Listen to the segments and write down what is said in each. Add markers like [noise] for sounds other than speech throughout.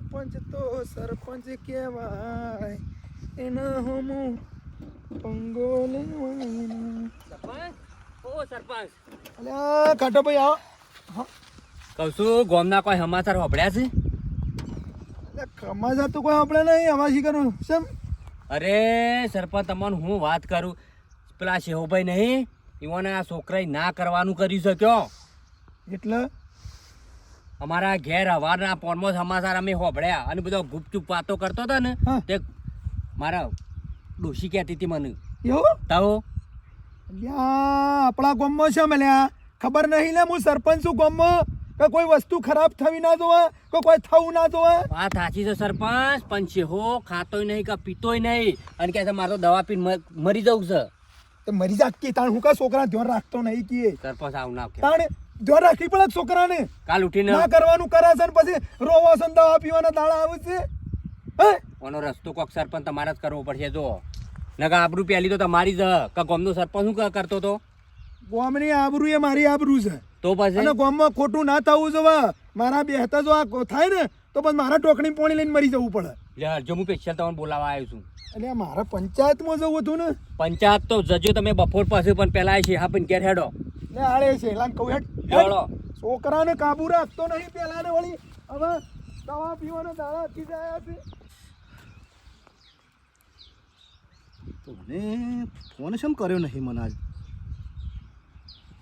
સરપંચ તો સરપંચ કહેવાય. એના હોમું પંગો લેવાય સરપંચ? ઓ સરપંચ. અલ્યા કાટો ભાઈ આવો. કહું છું ગોમના કોઈ સમાચાર હોભળ્યા છે? કમા જતું કોઈ આપણે નહીં આમાં શી કરું શેમ? અરે સરપંચ તમને હું વાત કરું? પેલા શેહુભાઈ નહીં ઈવોને આ છોકરાએ ના કરવાનું કરી શક્યો એટલે? અમારા ઘેર હવારના પોનમાં સમાચાર અમે હોભળ્યા અને બધો ગુપચુપ વાતો કરતો હતો ને તે મારા ડોશી કહેતી હતી મને. એવું? તાવો? આપણા ગામમાં છે મળ્યા ખબર નહીં લે હું સરપંચ છું ગામમાં. કે કોઈ વસ્તુ ખરાબ થવી ના જોવે કે કોઈ થવું ના જોવે. વાત સાચી છે સરપંચ પણ હો ખાતોય નહીં કે પીતોય નહીં. અને કહે છે મારે દવા પીને મરી જવું છે. તો મરી જાત કે તાણ હું કા છોકરા ધ્યાન રાખતો નહીં કે? સરપંચ આવું ના. તાણ ધ્યાન રાખી પડે છોકરાને. કાલ ઉઠીને ના કરવાનું કરાશે ને પછી રોવા છે દવા પીવાના દાડા આવે છે. હે? ઓનો રસ્તો કોક સરપંચ તમારે જ કરવો પડશે જો. નકા આબરૂ પેલી તો તમારી જ ક ગોમનો સરપંચ શું કરતો તો? ગોમની આબરૂ એ મારી આબરૂ છે. તો પછી? અને ગોમમાં ખોટું ના થવું જોવે. મારા બેહતા જો આ થાય ને તો પછી મારા ટોકણી પોણી લઈને મરી જવું પડે. યાર જો હું સ્પેશિયલ તમને બોલાવવા આવ્યો છું. એટલે મારા પંચાયતમાં જવું હતું ને. પંચાયત તો જજો તમે બપોર પાસે પણ પેલા છે હા પણ ઘેર હેડો. ને આળે છે. લાન કહું હેટ છોકરાને કાબુ રાખતો નહીં પેલા ને વળી. હવે દવા પીવાના દાડા થી જાય છે. મને ફોન શેમ કર્યો નહીં મને આજ?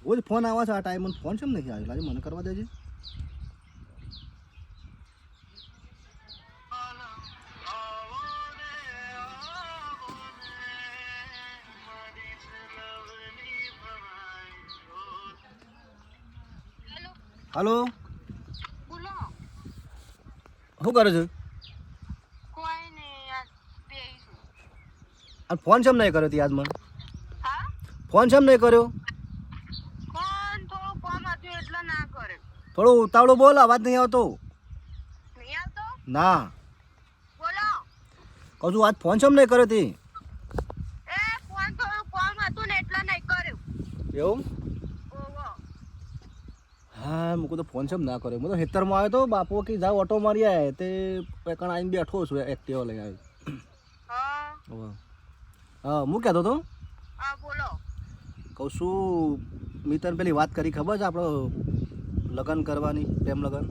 રોજ ફોન આવે છે આ ટાઈમ મને ફોન શેમ નહીં આવ્યો? લાગે મને કરવા દેજે. હાલો? બોલો. શું કરે છે? કોઈ નહીં યાર બેહીશું. આ ફોન શેમ નહીં કર્યો તી આજ મને? હા? ફોન છેમ નહીં કર્યો? કોણ થોડું કોમ હતું એટલે ના કર્યો. થોડું ઉતાવળો બોલ અવાજ નહીં આવતો. નહીં આવતો? ના. બોલો. કજુ આજ ફોન શેમ નહીં કર્યો તી? એ ફોન થોડું કોમ હતું ને એટલે નહીં કર્યો. એવું? હા મૂકું તો ફોન છે ના કર્યો. હું તો ખેતરમાં આવ્યો તો બાપુ કે જાવ ઓટો મારી આવે તે કણ આવીને બેઠો છું એક્ટિવા લઈ આવ્યો હા. હા કહેતો હતો? હા બોલો. કહું શું મિત્ર પેલી વાત કરી ખબર છે આપણો લગ્ન કરવાની પ્રેમ લગ્ન?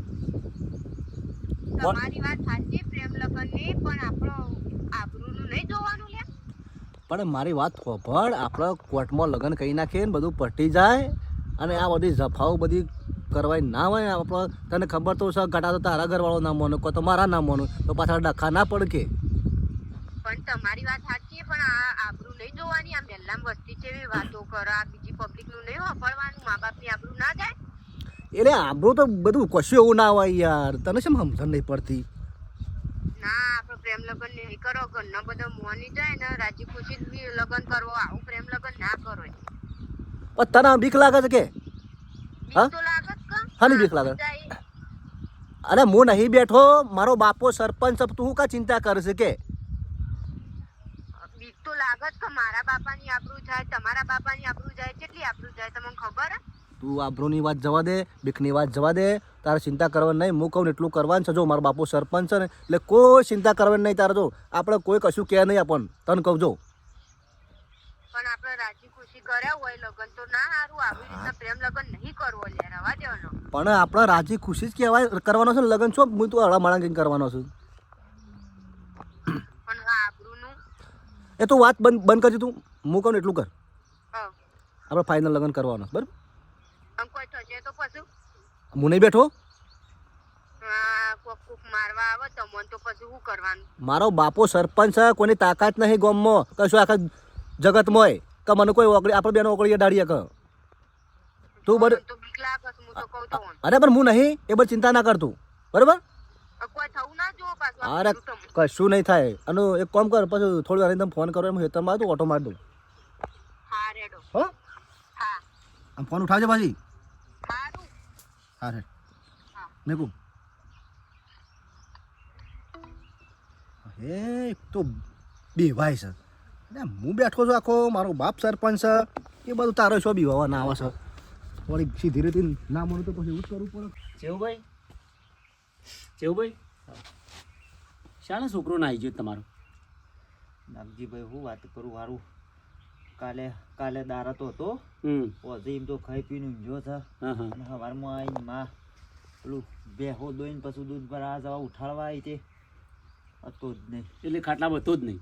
તમારી વાત સાચી પ્રેમ લગ્નની પણ આપણો આબરૂનું નહીં જોવાનું લે પણ મારી વાત ખોભળ આપણે કોર્ટમાં લગ્ન કરી નાખીએ ને બધું પટી જાય અને આ બધી જફાઓ બધી કરવાય ના હોય આપણે તને ખબર તો છે ઘટા તો તારા ઘરવાળો ના માનો કો તો મારા ના માનો તો પાછા ડખા ના પડ કે. પણ તમારી વાત સાચી પણ આ આબરૂ નહીં જોવાની આ મેલ્લામ વસ્તી છે વાતો કરો આ બીજી પબ્લિકનું નહીં વાપરવાનું મા બાપની આબરૂ ના જાય? એટલે આબરૂ તો બધું કશું એવું ના હોય યાર તને શું સમજણ નહીં પડતી? ના આપણે પ્રેમ લગ્ન નહીં કરો ઘરનો બધો મોની જાય ને રાજી ખુશી લગ્ન કરવો આવું પ્રેમ લગ્ન ના કરો. તને બીક લાગે છે કે? હા? કા શાની બીક લાગે? અરે હું નહીં બેઠો મારો બાપો સરપંચ તું શું કા ચિંતા કરશે કે બીક તો લાગત કે મારા બાપાની આબરૂ જાય તમારા બાપાની આબરૂ જાય કેટલી આબરૂ જાય તમને ખબર હે? તું આબરૂની વાત જવા દે બીકની વાત જવા દે તારે ચિંતા કરવાની નહીં હું કહું ને એટલું કરવાનું છે જો મારો બાપુ સરપંચ છે ને એટલે કોઈ ચિંતા કરવાની નહીં તારે જો આપણે કોઈ કશું કહે નહીં આપણને તને કહું જો પણ આપણે રાજી ખુશી કર્યા હોય લગ્ન તો ના સારું આવી રીતના પ્રેમ લગન નહીં કરવો લે રવા દેવાનો. પણ આપણે રાજી ખુશી જ કહેવાય કરવાનો છે લગ્ન છો? હું તો હળા કહીને કરવાનો છું. પણ આબરૂનું? એ તો વાત બંધ બંધ કરજે તું હું કહું એટલું કર. આપણે ફાઇનલ લગ્ન કરવાનો બરાબર? આમ કોઈ થશે તો પછી? હું નહીં બેઠો? આ કોક કોક મારવા આવે તમને તો પછી શું કરવાનું. મારો બાપો સરપંચ છે કોઈની તાકાત નહીં ગામમાં કશું આખા જગતમાં હોય કે મને કોઈ ઓગળી આપણે બેનો ઓગળીએ દાડીએ કે. તું બર કહું અરે પણ હું નહીં એ બધી ચિંતા ના કરતું બરાબર? અરે કશું નહીં થાય. અને એક કામ કર પછી થોડી વાર તમે ફોન કરો એમ હેતરમાં આવ્યું ઓટો માર દઉં હા આમ ફોન ઉઠાવજો પાછી. સારું હા રે મેકું હે તો બેવાય ભાઈ અરે હું બેઠો છું આખો મારો બાપ સરપંચ છે. એ બધું તારો શું હવા ના આવે છે? વળી સીધી રીતે ના મળું તો પછી એવું જ કરવું પડે. જેવુભાઈ? જેવુભાઈ? શાણે છોકરો નાહી ગયો તમારો? નાગજીભાઈ હું વાત કરું વારું કાલે કાલે દારા તો હતો. હમ. ઓઝે એમ તો ખાઈ પીને ઊંઝો છે. હા હા. અને સવારમાં આવીને માં પેલું બેહો દોઈને પછી દૂધ પર આ જવા ઉઠાડવા આવી તે હતો જ નહીં. એટલે ખાટલા બધો જ નહીં.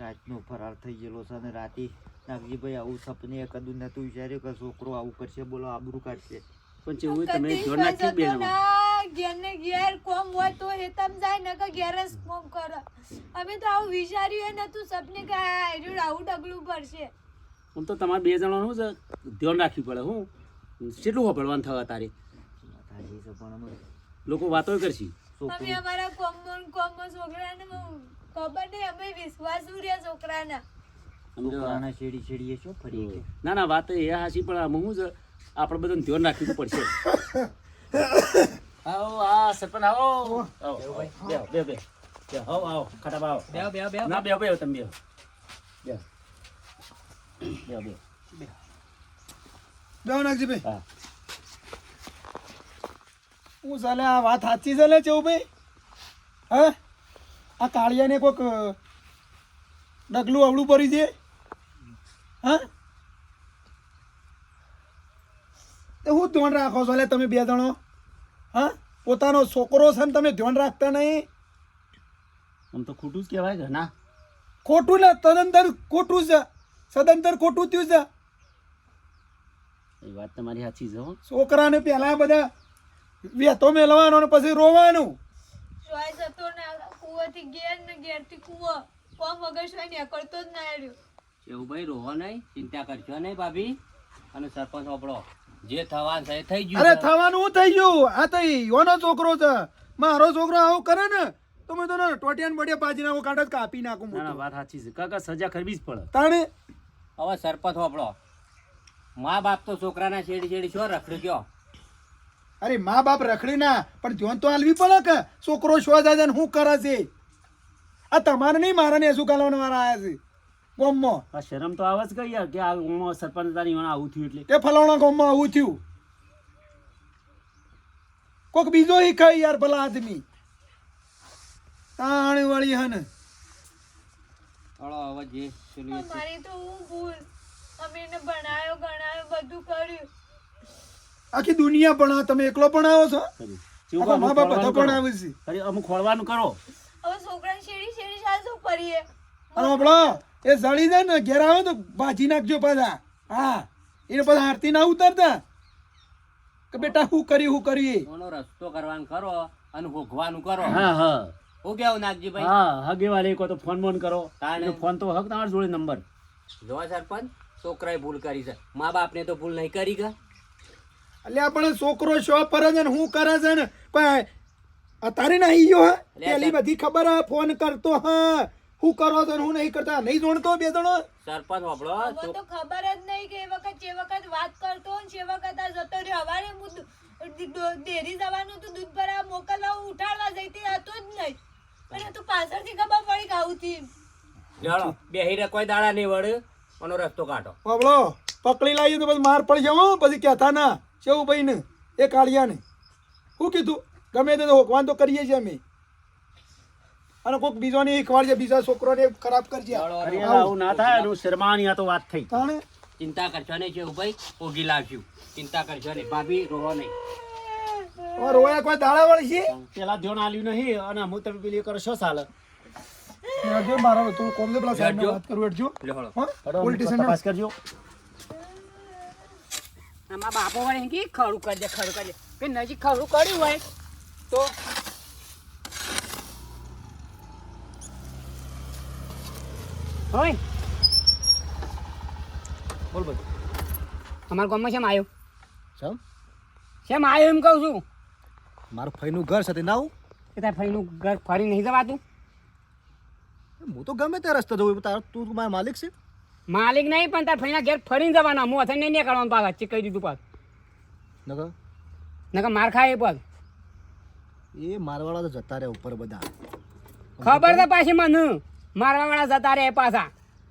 રાતનો ફરાર થઈ ગયેલો છે અને રાતે નાગજીભાઈ આવું સપને કદું નતું વિચાર્યું કે છોકરો આવું કરશે બોલો આબરું કાઢશે. પણ જેવું તમે જોર નાખી જતો બેન ઘેર કોમ હોય તો હેતમ જાય નકર ઘેર જ કોમ કરે. અમે તો આવું વિચાર્યું એ નતું સપને કે આ આવું ડગલું પડશે હું તો તમારે બે જણાનું છે ધ્યાન રાખવી પડે હું? કેટલું વાપરવાનું થવા તારે લોકો વાતો કરશે. તમે અમારા કોમન કોમન કોમો છોકરાને ખબર નહીં અમે વિશ્વાસ રહ્યા છોકરાના. છોકરાના શેડી શેડીએ છો ફરી ના ના વાત એ હાસી પણ આમ હું જ આપણે બધાને ધ્યાન રાખવું પડશે. [coughs] આવો આ સરપંચ આવો. આવો. બે બે બે બે આવો આવો ખટાબ આવો. બેહો બેહો બેહો. ના બે બે તમે બે બે બે બે બેહો નાગજીભાઈ. હા. હું ચાલે આ વાત સાચી છે લે ચેવુભાઈ હે? આ કાળિયાને કોઈક ડગલું અવળું ભરી છે. હા? તો હું ધ્યાન રાખો છો લે તમે બે જણો. હા? પોતાનો છોકરો છે ને તમે ધ્યાન રાખતા નહીં. આમ તો ખોટું જ કહેવાય છે ના? ખોટું ને તદંતર ખોટું છે. સદંતર ખોટું થયું છે. એ વાત તમારી સાચી છે છોકરાને પહેલા બધા વેતો મેળવાનો ને પછી રોવાનું. જતો ના કુવાથી ઘેર ને ઘેરથી કુવો. કોમ વગર ને નીકળતો જ ના રહ્યો. એવું ભાઈ રોહો નહીં. ચિંતા કરજો નહીં ભાભી. અને સરપંચ આપણો જે થવાનું છે એ થઈ ગયું અરે થવાનું હું થઈ ગયું? આ તો યોનો છોકરો છે. મારો છોકરો આવું કરે ને તો મેં તો ના ટોટિયાન બડિયા પાજી નાખું કાઢત કાપી નાખું ના ના વાત સાચી છે. કાકા સજા કરવી જ પડે. તાણે? હવે સરપંચ આપણો મા બાપ તો છોકરાના છેડી છેડી છો રખડ્યું ગયો? અરે મા બાપ રખડી ના પણ ધ્યાન તો હાલવી પડે કે? છોકરો શો જાય ને શું કરે છે? આ તમારે નહીં મારા ને શું કાલવાના વાળા આવ્યા છે. ગોમમાં. આ શરમ તો આવે જ ગઈ યાર કે આ ઉંમર સરપંચ તારી આવું થયું એટલે. તે ફલાણા ગામમાં આવું થયું. કોક બીજો ઈ ખાઈ યાર ભલા આદમી. તાણી વાળી હન. હળો હવે જે એ તો હું ભૂલ. અમે એને ભણાયો ગણાયો બધું કર્યું. આખી દુનિયા પણ તમે એકલો ભણાવો છો? કર્યું મા બાપ બધા ખોળવાનું કરો. છે. અરે અમુક ખોળવાનું કરો. હવે છોકરાને શેરી શેરી ચાલ શું કરીએ? અને આપણો એ જળી જાય ને ઘેર આવે તો ભાજી નાખજો પાછા. હા એને પાછા આરતી ના ઉતારતા. કે બેટા હું કરી હું કરી રસ્તો કરવાનું કરો અને ભોગવાનું કરો. હા હા. હું કેવું નાગજીભાઈ હા હગે વાલે કહો તો ફોન બોન કરો. ફોન તો હક તમારા જોડે નંબર. જો સરપંચ છોકરાએ ભૂલ કરી છે. મા બાપને તો ભૂલ નહીં કરી કે? એટલે આપણે છોકરો શો પર છે ને હું કરે છે ને કોઈ અતારે નહીં ગયો હા? પેલી બધી ખબર હા ફોન કરતો હા. હું કરો તો હું નહીં કરતા? નહીં જોણતો બે જણો? સરપંચ હવે તો ખબર જ નહીં કે એ વખત જે વખત વાત કરતો ને જે વખત આ જતો રહ્યો. હવારે હું ડેરી જવાનું તો દૂધ ભરા મોકલવા ઉઠાડવા જઈતી હતો જ નહીં. અને તો પાછળથી ખબર પડી કે આવું થયું. લડો બેહીને કોઈ દાડા નહીં વળ મનો રસ્તો કાઢો. પકડી લાવી તો પછી માર પડી જાવ પછી કહેતા ના. કેવું ભાઈ ને એ કાળિયાને. શું કીધું ગમે તે હોકવાન તો કરીએ છીએ અમે. અને કોઈક બીજોને ખવાડજે બીજા છોકરોને ખરાબ કરજે. આવું. ના થાય એનું શરમાની આ તો વાત થઈ. તાણે? ચિંતા કરજો નહીં કેવું ભાઈ ઓગી લાવશું ચિંતા કરજો નહીં ભાભી રોવો નહીં. રોયા કોઈ દાડા વળી છે? પેલા ધ્યાન આલ્યું નહીં અને હું તમે પેલી કરશો ચાલે મારો કોમ છે પેલા વાત કરું તપાસ કરજો. આમાં બાપો વાળે કે ખરું કરજે ખરું કરજે. કે નજીક ખરું કર્યું હોય તો. હોય. બોલ બોલ. અમારા ગામમાં શેમ આવ્યો શેમ? શેમ આવ્યો એમ કહું છું? મારું ફઈનું ઘર છે તે ના આવું? કે તાર ફઈનું ઘર ફરી નહીં જવાતું? હું તો ગમે તે રસ્તે જવું તાર તું મારા માલિક છે? માલિક નહીં પણ તાર ફઈના ઘેર ફરીને જવાના. હું અથે નહીં નીકળવાનું પાક વચ્ચે કહી દીધું પાક નકર? નકર માર ખાય એ પાછું એ મારવાળા તો જતા રહે ઉપર બધા. ખબર તો પાછી મને? મારવા જતા રહે પાછા.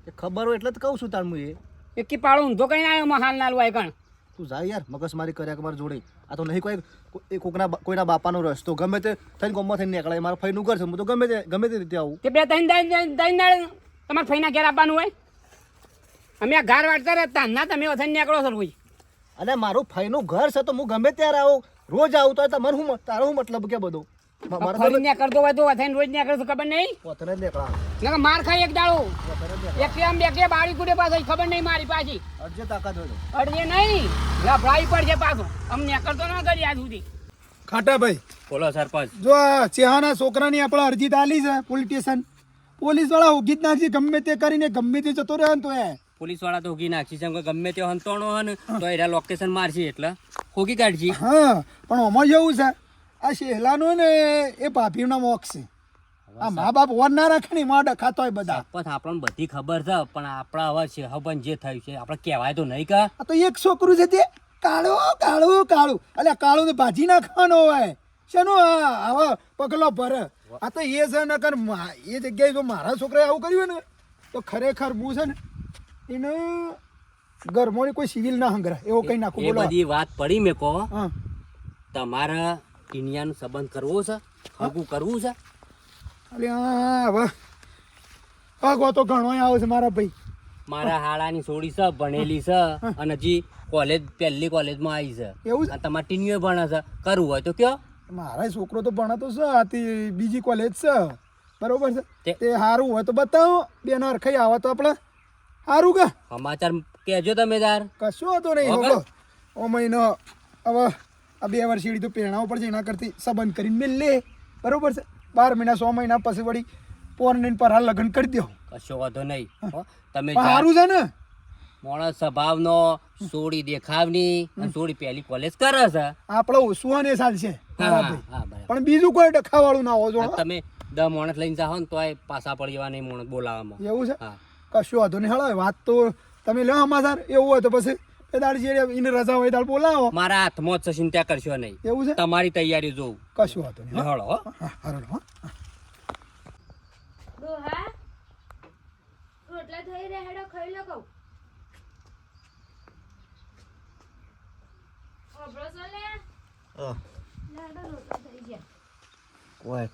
એ ખબર હોય એટલે જ કહું છું તાર હું એ. એકી પાડો ઊંધો કઈ આવ્યો હાલ નાલ હોય કણ. તું જા યાર મગજમારી કર્યા કે મારા જોડે. આ તો નહીં કોઈ કોકના કોઈના બાપાનો રસ્તો. ગમે તે થઈને ગમમાં થઈને નીકળાય મારા ફઈનું ઘર છે હું તો ગમે તે ગમે તે રીતે આવું. તે બે ત્રણ ત્રણ ત્રણ તમારે ફઈના ઘેર આપવાનું હોય? અમે આ ઘર વાટતા રહેતા ના તમે ઓથાઈને નીકળો છો કોઈ. અરે મારું ફઈનું ઘર છે તો હું ગમે ત્યારે આવું. રોજ આવું તો તમારું હું તારો હું મતલબ કે બધો? ફરી ગમે નીકળતો હોય તો રોજ ખબર નહીં? પોતાને જ નીકળા માર ખાઈ એક દાડો. એક કે બે કે બાળી કુડે પાછો ખબર નહીં મારી પાછી. અડજે તાકાત હોય. અડજે નહીં. લફડાઈ પડશે પાછો. અમને નીકળતો ના કરી આજ સુધી. ખાટાભાઈ બોલો સરપંચ. જો ચેહાના છોકરાની આપણે અરજી આલી છે પોલીસ સ્ટેશન. પોલીસવાળા ઉગી જ ગમે તે કરીને ગમે તે જતો રહે ને તો એ. પોલીસવાળા તો નાખી છે ગમે તે હંતોણો હોય ને તો એ લોકેશન મારશે એટલે. હોગી કાઢશે. હા પણ આમાં જેવું છે. આ શેહલાનો ને એ ભાભીનો મોક છે. આ મા બાપ વર ના રાખે ને માં ડખાતો હોય બધા પણ આપણને બધી ખબર છે પણ આપણા હવે છે હબન જે થયું છે આપણે કહેવાય તો નહીં કા. આ તો એક છોકરું છે તે. કાળું કાળું કાળું. એટલે કાળું તો ભાજી નાખવાનો હોય. શેનો આવો પગલો ભરે. આ તો એ છે મા- એ જગ્યાએ જો મારા છોકરાએ આવું કર્યું ને તો ખરેખર હું છે ને એને ગરમોની કોઈ સિવિલ ના હંગરા એવો કઈ નાખું બોલો. બધી વાત પડી મેં કહો. તમારા ઇન્ડિયાનો સંબંધ કરવો છે હગું કરવું છે? અલે હવે આગો તો ઘણો આવે છે મારા ભાઈ. મારા હાડાની સોડી છે ભણેલી છે અને હજી કોલેજ પહેલી કોલેજમાં આવી છે. એવું છે? તમારે ટીનીઓ ભણે છે કરવું હોય તો કયો? મારા છોકરો તો ભણતો છે આથી બીજી કોલેજ છે. બરોબર છે? તે- તે સારું હોય તો બતાવો બેન અરખાઈ આવે તો આપણે. સારું કે? સમાચાર કહેજો તમે તાર કશું હતો નહીં હવે ઓ મહિનો હવે આ બે વર્ષ સીડી તો ઉપર છે એના કરતી સંબંધ કરીને લે બરોબર છે? બાર મહિના સો મહિના પછી વળી પોરને પર હાલ લગ્ન કરી દો કશો વાંધો નહીં તમે સારું છે ને? માણસ સ્વભાવનો સોડી દેખાવની અને સોડી પહેલી કોલેજ કરે છે. આપણો ઓછું સાલ બરાબર. પણ બીજું કોઈ ડખાવાળું ના હોજો જો તમે દ મોણસ લઈને જાઓ ને તોય પાછા પડી જવા નહીં મોણસ બોલાવવામાં. એવું છે? હા. કશું વાંધો નહીં. હળો વાત તો તમે લો સમાચાર. એવું હોય તો પછી એ દાડ જે એને રજા હોય દાડ બોલાવો. મારા હાથમાં જ છે ચિંતા કરશો નહીં. એવું છે? તમારી તૈયારી જોઉં. કશું વાંધો નહીં હળો હો. હા હા ડોહા રોટલા થઈ ખાઈ લો કહું.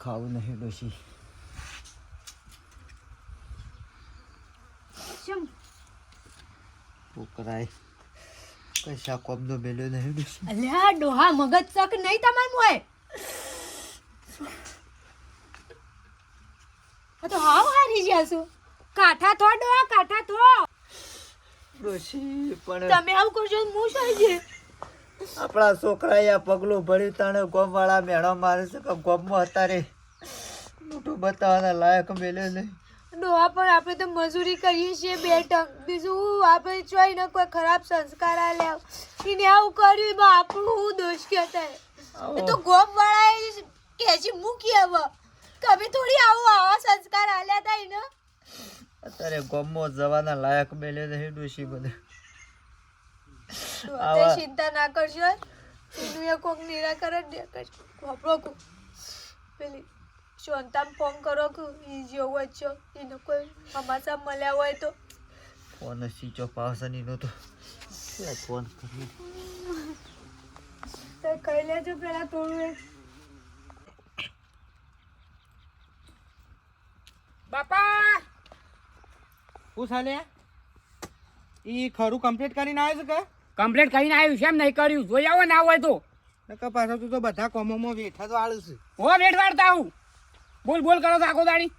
ખાવું નહીં ડોશી. શમ છોકરાએ કશા કોમનો મેલ્યો નહીં અલ્યા ડોહા મગજ ચક નહીં તમાર મોય આ તો હાવ હારી છો કાઠા થો ડોહા કાઠા થો ડોશી પણ તમે આવું કરજો તો હું શું છે આપણા છોકરાએ આ પગલું ભર્યું તાણે ગોમવાળા મેળો મારે છે કે ગોમમાં અત્યારે મોટું બતાવવાના લાયક મેલ્યો નહીં ડોહા પણ આપણે તો મજૂરી કરીએ છીએ બે ટંક. બીજું આપણે ચોઈ ને કોઈ ખરાબ સંસ્કાર આલ્યા એને આવું કર્યું એમાં આપણું હું દોષ કહેતા એ તો ગોપ વાળાએ કેજી મૂકી હવે કભી થોડી આવું આવા સંસ્કાર આલ્યા હતા એને. અત્યારે ગોમો જવાના લાયક મેલ્યો નહીં દોષી બધા ચિંતા ના કરશો એનું એ કોક નિરાકરણ દે કરજો વાપરો કો પેલી શાંતામ ફોન કરો કે જેવો હોય છો. એને કોઈ સમાચાર મળ્યા હોય તો. ફોન સ્વિચ ઓફ આવશે નહીં તો. ફોન કરી તો કહી લેજો પેલા થોડું એક. બાપા! શું ચાલે? એ ખરું કમ્પ્લીટ કરીને આવ્યો છે કે? કમ્પ્લીટ કરીને આવ્યું છે એમ નહીં કર્યું. જોઈ આવો ના હોય તો. નકર પાછો તું તો બધા કોમોમાં વેઠા તો આળું છે. હો વેઠ વાળતા આવું? બોલ બોલ કરો તો આખો દાડી.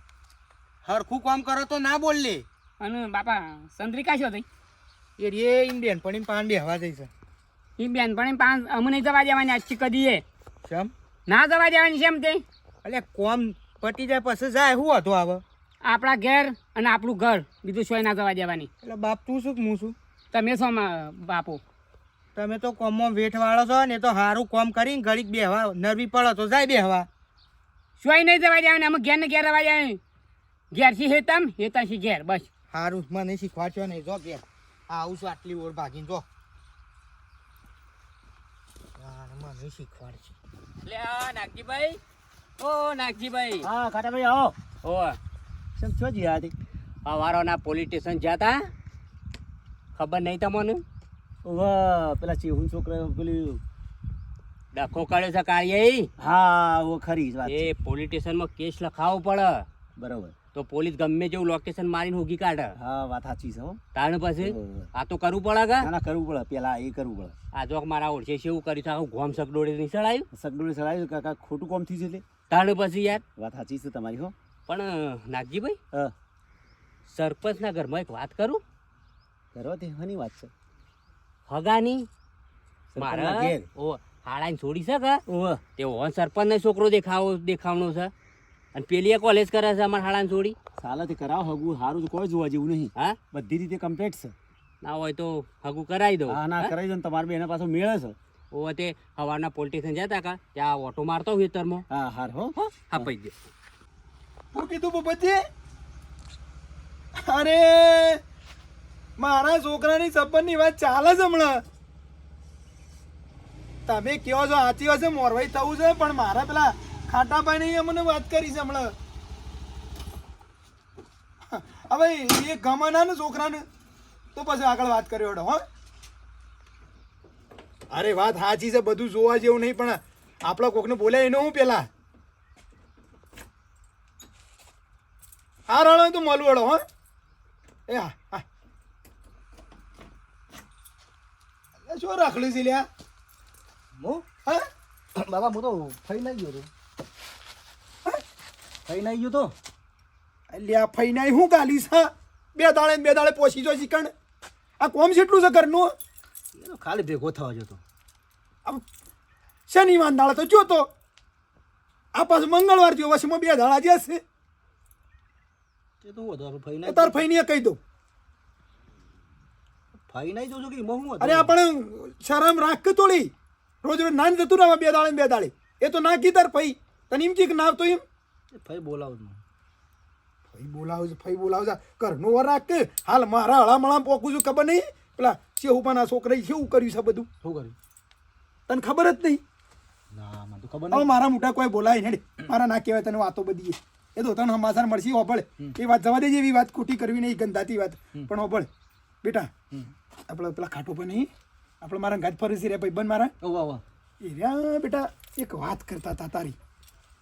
હરખું કામ કરો તો ના બોલ લે અને બાપા સંત્રિકા શું થઈ એ રે ઇન્ડિયન પણ પાન બેહવા જઈ છે. બેન પણ પાંચ અમને નહીં જવા દેવાની આજથી કદી એ. કેમ ના જવા દેવાની છે એમ તે એટલે કોમ પતી જાય પછી જાય શું હતો આવે? આપણા ઘેર અને આપણું ઘર બીજું શું ના જવા દેવાની. એટલે બાપ તું શું હું શું? તમે છો બાપુ? તમે તો કોમમાં વેઠ વાળો છો ને તો સારું કોમ કરીને ઘડીક બેહવા નરવી પડો તો જાય બેહવા. શું નહીં જવા જાય અમે ઘેર ને ઘેર રવા દેવાની ઘેરથી હેતમ હેતાથી ઘેર બસ. સારું મને શીખવાડશો નહીં જો કે આવું છું આટલી ઓર ભાગીને જો. મને શીખવાડશે લે આ નાગજીભાઈ. ઓ નાગજીભાઈ. હા કાટાભાઈ આવો. ઓ. સમ છો જી આથી હવારોના પોલીસ સ્ટેશન જ્યાં તા ખબર નહીં તમને? વાહ પેલા ચેહુન છોકરા પેલી ડખો કર્યો છે કાળિયા હા ઓ ખરી વાત એ પોલીસ સ્ટેશનમાં કેસ લખાવો પડે. બરોબર. તો પોલીસ ગમે જેવું લોકેશન મારીને હોગી કાઢે. હા વાત સાચી છે હો. તાણ પછી? આ તો કરવું પડે કે? ના કરવું પડે. પેલા એ કરવું પડે. આ જોક મારા ઓળખે છે એવું કર્યું છે. આખું ગોમ સગડોળે નિસળાયું સગડોળી સડાયું? કાકા ખોટું કોમ થયું છે તાણ પછી યાર? વાત સાચી છે તમારી હો. પણ નાગજીભાઈ? હા. સરપંચના ઘરમાં એક વાત કરું? કરો તે હની વાત છે. હગાની? મારા. ઓ હાડાને છોડી શકે ઓહ તે ઓન સરપંચને છોકરો દેખાવો દેખાવનો છે. અને પેલી કોલેજ કરે છે અમારા હાડાને છોડી. સાલાથી કરાવ હગું સારું તો કોઈ જોવા જેવું નહીં. હા? બધી રીતે કમ્પ્લીટ છે. ના હોય તો હગું કરાવી દઉં. હા ના કરાવી દો ને તમારે બી એના પાછો મેળે છે. ઓ તે સવારના પોલીસ સ્ટેશન જતા કા? ત્યાં ઓટો મારતો ખેતરમાં. હા હાર હો. હા પૈ ગયો. શું કીધું પોપટજી અરે મારા છોકરાની સંબંધની વાત ચાલે છે હમણાં. તમે કયો છો? સાચી વાત છે મોરવાઈ થવું છે, પણ મારા પેલા ખાટાભાઈ ને અમને વાત કરી છે હમણાં. હવે એ ગમાના ને છોકરાને તો પછી આગળ વાત કર્યો હો. અરે વાત સાચી છે, બધું જોવા જેવું નહીં, પણ આપણા કોકને બોલ્યા એનો હું પેલા? હા રણો તું મળવડો હો. એ હા હા. શું રાખલું છે લ્યા? હું હા બાબા હું તો ફઈ નહીં ગયો તો ફઈ નહીં ગયો તો લ્યા ફઈનાઈ હું ગાલી છે બે દાડે બે દાડે પોસી જો ચિકન આ કોમ જેટલું છે ઘરનું એ તો ખાલી ભેગો થવા જતો આમ શનિવાર દાડે તો જોતો આ પાછું મંગળવાર થયો વસમાં બે દાડા જશે એ તો હું હતો ફઈ નહીં તાર ફઈને કહી દઉં ફઈ નહીં જોજો કે એમાં હું અરે આપણે શરમ રાખ તોડી રોજ રોજ નાન જતું રહેવા બે દાડે બે દાડે. એ તો ના કીધાર ફઈ. તને એમ કી ના તો એમ. ફઈ બોલાવો ફઈ બોલાવ ફઈ બોલાવ કર નો વર રાખ કે. હાલ મારા હળામળા પોકું છું ખબર નહીં? પેલા ચેહુપાના છોકરાએ કેવું કર્યું છે બધું? શું કર્યું? તને ખબર જ નહીં? ના મને તો ખબર નહીં. મારા મોટા કોઈ બોલાય નહીં. મારા ના કહેવાય તને વાતો બધી એ. તો તને હમાસાર મળશે હોબળ એ વાત જવા દેજે એવી વાત ખોટી કરવી નહીં ગંદાતી વાત. પણ હોબળ બેટા આપણે પેલા ખાટો પર નહીં. આપણે મારા ગાજ ફરે છે રે ભાઈ બન મારા. ઓવા એ રહ્યા બેટા. એક વાત કરતા હતા તારી.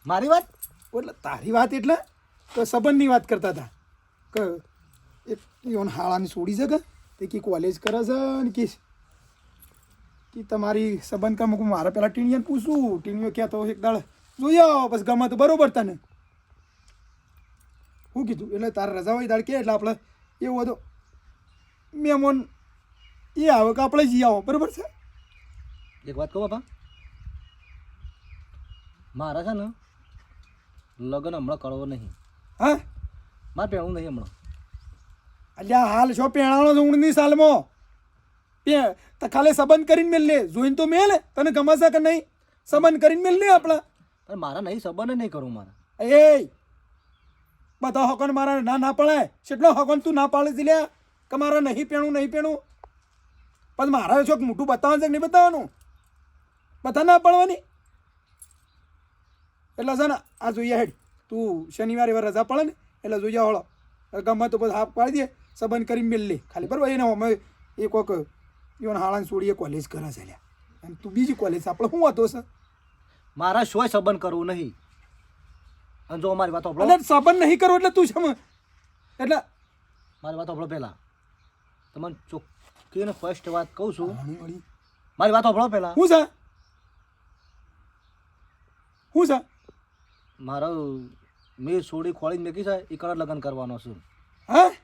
મારી વાત? એટલે તારી વાત એટલે? તો સંબંધની વાત કરતા હતા. કે એક યોન હાળાની છોડી શકે તે કે કોલેજ કરે છે ને કે કે તમારી સંબંધ કામ મારા પહેલાં ટીણીયાને પૂછું. ટીણીઓ કહેતો એક દાડ જોઈ આવો બસ ગમે તો. બરોબર તને? શું કીધું એટલે તારે રજા હોય દાડ કે? એટલે આપણે એવું હતું. મહેમાન એ આવે કે આપણે જઈ આવો. બરાબર છે? એક વાત કહો બાપા. મારા છે ને લગ્ન હમણાં કરવો નહીં. હા? મારે પહેણું નહીં હમણાં. અલ્યા હાલ છો પહેણાનો ઊંડની સાલમાં. પે તો ખાલી સંબંધ કરીને મેલ લે. જોઈને તો મેલ. તને ગમાશે કે નહીં? સંબંધ કરીને મેલ લે આપણા. પણ મારા નહીં સંબંધ નહીં કરું મારા. એ બધા હકોન મારા ના ના પડાય. કેટલો હકોન તું ના પાડે લ્યા કે મારા નહીં પેણું નહીં પેણું પણ મારા છોક મોટું બતાવવાનું છે કે નહીં બતાવવાનું? બધા ના પડવાની. એટલે છે ને આ જોઈએ હેડ તું શનિવારે એવા રજા પડે ને એટલે જોઈએ હળો. ગમે તો બધા હાફ પાડી દે સંબંધ કરીને મેલ લે. ખાલી બરાબર એને અમે એ કોક એવાને હાળાને છોડીએ કોલેજ કરે છે લ્યા. અને તું બીજી કોલેજ આપણે શું હતો છે? મારા શોય સંબંધ કરવું નહીં. અને જો મારી વાત એટલે સંબંધ નહીં કરવું એટલે તું છે એટલે મારી વાત આપણો પહેલાં. તમને ચોખ્ખી ને ફર્સ્ટ વાત કહું છું. મારી વાત સાંભળો પહેલા. શું છે? શું છે? મારો મેં સોડી ખોળીને મેકી છે એ કડા લગ્ન કરવાનો છું. હા?